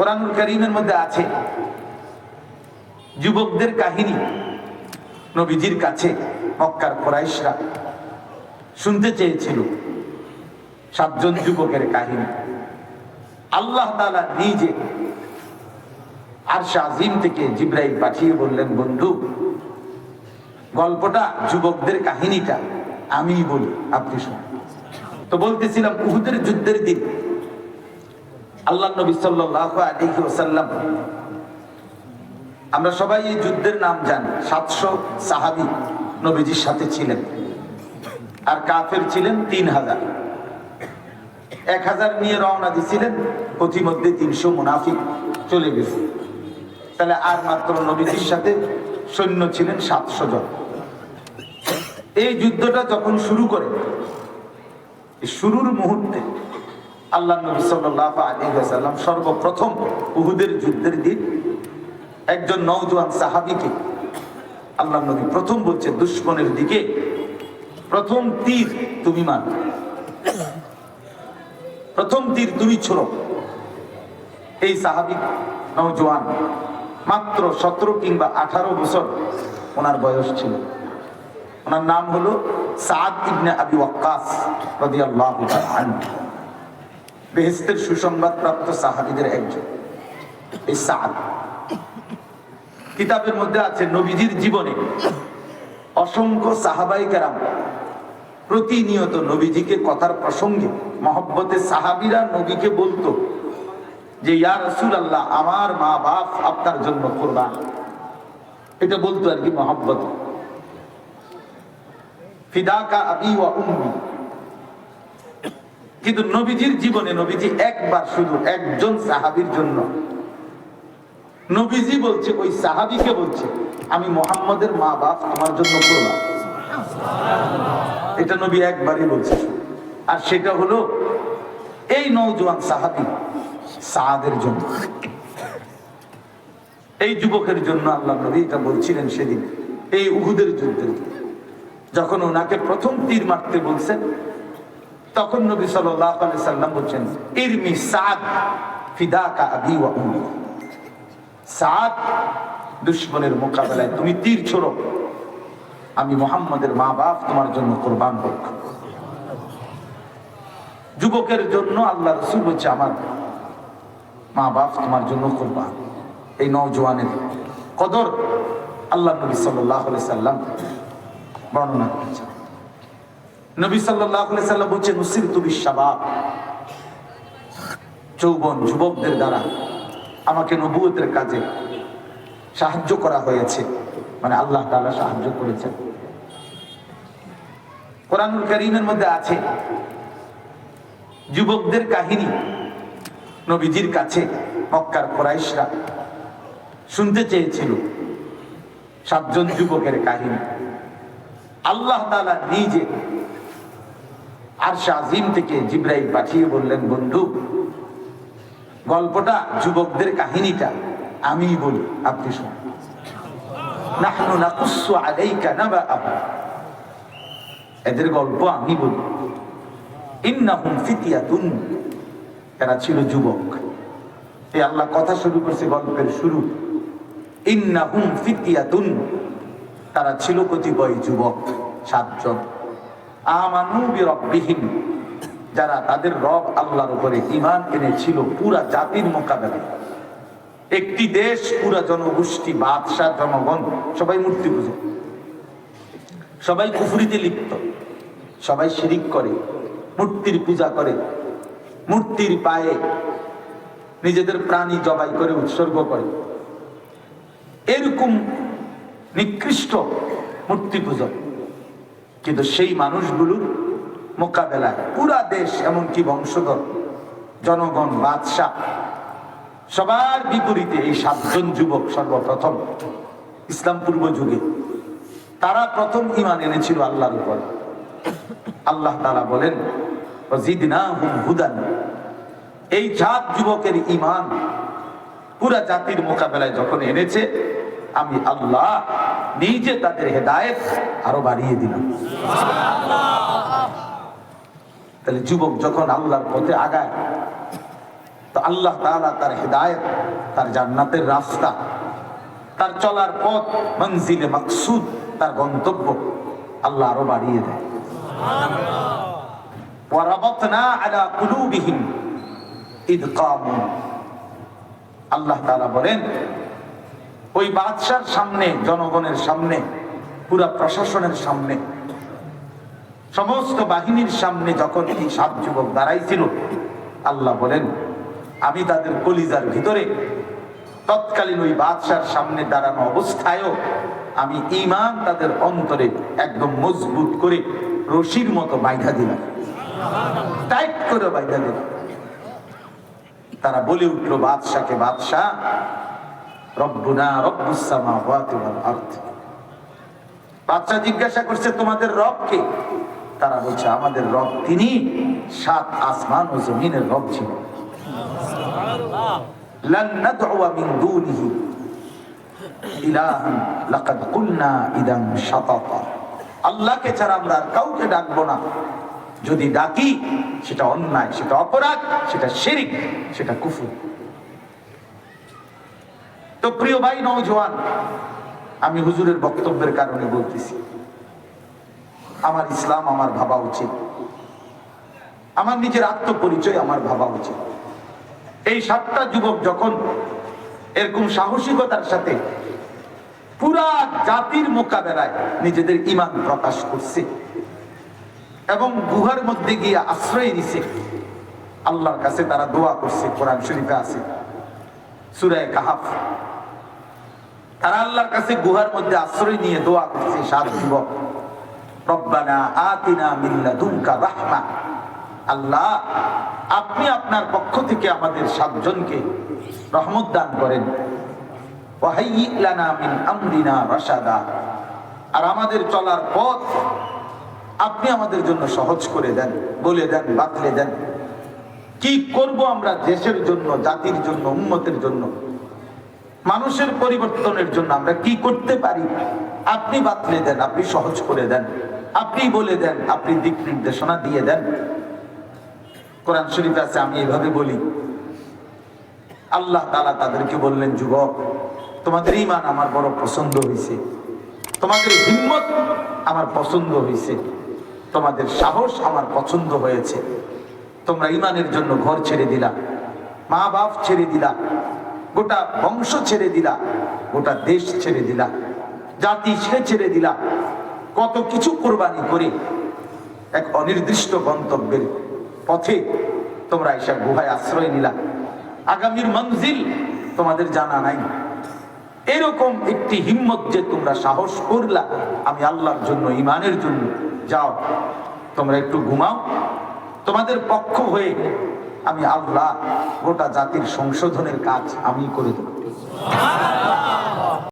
কোরআনুল করিমের মধ্যে আছে। যুবকদের কাহিনী নবীজির কাছে, মক্কার কোরাইশরা শুনতে চেয়েছিল। সাতজন যুবকের কাহিনী। আল্লাহ তাআলা নিজে আর আজিম থেকে জিব্রাইল পাঠিয়ে বললেন, বন্ধু, গল্পটা যুবকদের কাহিনীটা আমি বলি, আপনি শুনুন। তো বলতেছিলাম, উহুদের যুদ্ধের দিন আল্লাহ নবী সাল্লাল্লাহু আলাইহি ওয়াসাল্লাম, আমরা সবাই এই যুদ্ধের নাম জানি। সাতশো সাহাবি নবীজির সাথে ছিলেন। আর কাফের ছিলেন তিন হাজার। এক হাজার নিয়ে রওনা দিছিলেন প্রতিমধ্যে তিনশো মুনাফিক চলে গেছে। তাহলে আর মাত্র নবীজির সাথে সৈন্য ছিলেন সাতশো জন। এই যুদ্ধটা যখন শুরু করে শুরুর মুহূর্তে আল্লাহ নবী সাল্লাহ আলী সাল্লাম সর্বপ্রথম উহুদের যুদ্ধের দিন একজন নৌজওয়ান সাহাবিকে আল্লাহ নবী প্রথম বলছে, দুশ্মনের দিকে প্রথম তীর তুমি মান। প্রথম তীর তুমি ছোড়ো। এই সাহাবি নৌজওয়ান মাত্র সতেরো কিংবা আঠারো বছর ওনার বয়স ছিল। ওনার নাম হলো সাদ ইবনে আবি ওয়াক্কাস রাদিয়াল্লাহু তাআলা আনহু বেহেশতের সুসংবাদ প্রাপ্ত সাহাবীদের একজন কিতাবের মধ্যে আছে নবীজির জীবনে। অসংখ্য সাহাবাই কেরাম প্রতিনিয়ত নবীজিকে কথার প্রসঙ্গে, মহব্বতে সাহাবিরা নবীকে বলতো যে, ইয়া রসুল আল্লাহ আমার মা বাপ আপনার জন্য কোরবান। এটা বলতো আর কি মহব্বত। ফিদাকা আবি ওয়া উম্মি। কিন্তু নবীজির জীবনে নবীজি একবার শুধু একজন সাহাবীর জন্য। নবীজি বলছে, ওই সাহাবিকে বলছে, আমি মোহাম্মদের মা বাপ আমার জন্য করলাম। এটা নবী একবারই বলছে। আর সেটা হলো, এই নৌজওয়ান সাহাবি সাদের জন্য। এই যুবকের জন্য আল্লাহ নবী এটা বলছিলেন সেদিন, এই উহুদের যুদ্ধের যখন ওনাকে প্রথম তীর মারতে বলছেন তখন নবী সাল্লাল্লাহু সাল্লাম বলছেন, ইরমি সাদ ফিদাকা আবি সাদ দুশ্মনের মোকাবেলায় তুমি তীর ছোড়ো। আমি মোহাম্মদের মা বাপ তোমার জন্য কোরবান হোক যুবকের জন্য আল্লাহ রসুল হচ্ছে আমার মা বাপ তোমার জন্য কোরবান। এই নওজোয়ানের কদর আল্লাহ নবী সাল্লাহ সাল্লাম বর্ণনা করেছেন। নবী সাল্লাম বলছেন নুসির তুমি সাবাব যৌবন যুবকদের দ্বারা আমাকে নবুয়তের কাজে সাহায্য করা হয়েছে। মানে আল্লাহ তাআলা সাহায্য করেছেন। কোরআনুল করিমের মধ্যে আছে, যুবকদের কাহিনী নবীজির কাছে মক্কার কোরাইশরা শুনতে চেয়েছিল। সাতজন যুবকের কাহিনী। আল্লাহ তালা নিজে আর আজিম থেকে জিব্রাইল পাঠিয়ে বললেন, বন্ধু, গল্পটা যুবকদের কাহিনীটা আমি বলি, আপনি শুনুন। এদের গল্প আমি বলি। ফিতিয়াতুন। এরা ছিল যুবক। এই আল্লাহ কথা শুরু করছে গল্পের শুরু। ইন্নাহুম ফিতিয়াতুন। তারা ছিল কতিপয় যুবক, সাতজন। যারা তাদের রব আল্লাহর উপরে ইমান এনেছিল পুরা জাতির মোকাবেলায়। একটি দেশ, পুরা জনগোষ্ঠী, বাদশাহ, জনগণ, সবাই মূর্তি পুজো সবাই কুফুরিতে লিপ্ত। সবাই শিরিক করে, মূর্তির পূজা করে, মূর্তির পায়ে নিজেদের প্রাণী জবাই করে, উৎসর্গ করে। এরকম নিকৃষ্ট মূর্তি পুজো কিন্তু সেই মানুষগুলোর মোকাবেলায়। পুরা দেশ এমনকি বংশধর, জনগণ, বাদশাহ, সবার বিপরীতে এই সাতজন যুবক সর্বপ্রথম ইসলাম পূর্ব যুগে। তারা প্রথম ইমান এনেছিল আল্লাহর উপর। আল্লাহ তারা বলেন হুদান। এই জাত যুবকের ইমান পুরা জাতির মোকাবেলায় যখন এনেছে, আমি আল্লাহ নিজে তাদের হেদায়েত আরও বাড়িয়ে দিলাম তাহলে যুবক যখন আল্লাহর পথে আগায়, তো আল্লাহ তাআলা তার হেদায়েত, তার জান্নাতের রাস্তা, তার চলার পথ মঞ্জিলে মাকসুদ, তার গন্তব্য আল্লাহ আরও বাড়িয়ে দেয়। আল্লাহ বলেন ওই বাদশার সামনে, জনগণের সামনে, পুরা প্রশাসনের সামনে, সমস্ত বাহিনীর সামনে যখন এই সাত যুবক দাঁড়াইছিল, আল্লাহ বলেন, আমি তাদের কলিজার ভিতরে তৎকালীন ওই বাদশার সামনে দাঁড়ানো অবস্থায়ও আমি ইমান তাদের অন্তরে একদম মজবুত করে রশির মতো বাইধা দিলাম। টাইট করে বাইধা দিলাম। তারা বলে উঠল, বাদশাকে বাদশাহ রব্বুনা রব্বুস সামাওয়াতি ওয়াল আরদ। বাদশা জিজ্ঞাসা করছে, তোমাদের রব কে? তারা বলছে, আমাদের রব তিনি সাত আসমান ও জমিনের রব ছিল। লান নাদউয়া মিন দুনিহি ইলাহান, লাকাদ কুলনা ইদান শাতাতা। আল্লাহকে ছাড়া আমরা কাউকে ডাকবো না। যদি ডাকি, সেটা অন্যায়, সেটা অপরাধ, সেটা শিরিক, সেটা কুফুর। তো প্রিয় ভাই নওজোয়ান, আমি হুজুরের বক্তব্যের কারণে বলতেছি, আমার ইসলাম আমার ভাবা উচিত। আমার নিজের আত্মপরিচয় আমার ভাবা উচিত। এই সাতটা যুবক যখন এরকম সাহসিকতার সাথে পুরা জাতির মোকাবেলায় নিজেদের ইমান প্রকাশ করছে এবং গুহার মধ্যে গিয়ে আশ্রয় দিছে আল্লাহর কাছে তারা দোয়া করছে, কোরআন শরীফে আছে। সুরায় কাহাফ। তারা আল্লাহর কাছে গুহার মধ্যে আশ্রয় নিয়ে দোয়া করছে সাত যুবক দুমকা আল্লাহ, আপনি আপনার পক্ষ থেকে আমাদের সাতজনকে রহমত দান করেন। আর আমাদের চলার পথ আপনি আমাদের জন্য সহজ করে দেন, বলে দেন, বাতলে দেন। কি করব আমরা দেশের জন্য, জাতির জন্য উন্মতের জন্য? মানুষের পরিবর্তনের জন্য আমরা কি করতে পারি? আপনি বাতলে দেন, আপনি সহজ করে দেন। আপনি বলে দেন, আপনি দিক নির্দেশনা দিয়ে দেন। কোরআন শরীফ আছে, আমি এইভাবে বলি। আল্লাহ তালা তাদেরকে বললেন, যুবক, তোমাদের ইমান আমার বড় পছন্দ হয়েছে তোমাদের হিম্মত আমার পছন্দ হয়েছে তোমাদের সাহস আমার পছন্দ হয়েছে। তোমরা ইমানের জন্য ঘর ছেড়ে দিলা, মা বাপ ছেড়ে দিলা, গোটা বংশ ছেড়ে দিলা, গোটা দেশ ছেড়ে দিলা, জাতি সে ছেড়ে দিলা, কত কিছু কোরবানি করে এক অনির্দিষ্ট গন্তব্যের পথে তোমরা এসব গুহায় আশ্রয় নিলা। আগামীর মঞ্জিল তোমাদের জানা নাই। এরকম একটি হিম্মত যে তোমরা সাহস করলা, আমি আল্লাহর জন্য, ইমানের জন্য, যাও, তোমরা একটু ঘুমাও। তোমাদের পক্ষ হয়ে আমি আল্লাহ গোটা জাতির সংশোধনের কাজ আমি করে দেব।